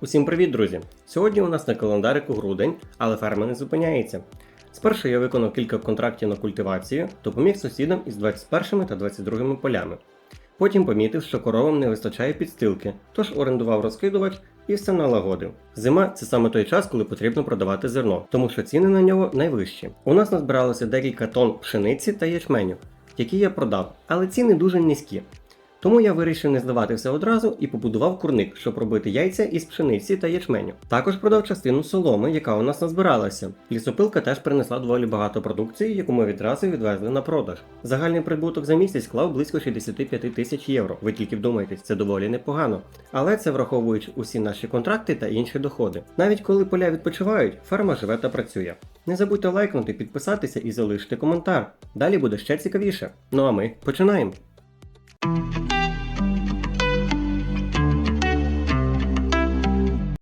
Усім привіт, друзі! Сьогодні у нас на календарику грудень, але ферма не зупиняється. Спершу я виконав кілька контрактів на культивацію, допоміг сусідам із 21 та 22 полями. Потім помітив, що коровам не вистачає підстилки, тож орендував розкидувач і все налагодив. Зима це саме той час, коли потрібно продавати зерно, тому що ціни на нього найвищі. У нас назбиралося декілька тонн пшениці та ячменю, які я продав, але ціни дуже низькі. Тому я вирішив не здавати все одразу і побудував курник, щоб робити яйця із пшениці та ячменю. Також продав частину соломи, яка у нас назбиралася. Лісопилка теж принесла доволі багато продукції, яку ми відразу відвезли на продаж. Загальний прибуток за місяць склав близько 65 тисяч євро. Ви тільки вдумайтесь, це доволі непогано. Але це враховуючи усі наші контракти та інші доходи. Навіть коли поля відпочивають, ферма живе та працює. Не забудьте лайкнути, підписатися і залишити коментар. Далі буде ще цікавіше. Ну а ми починаємо.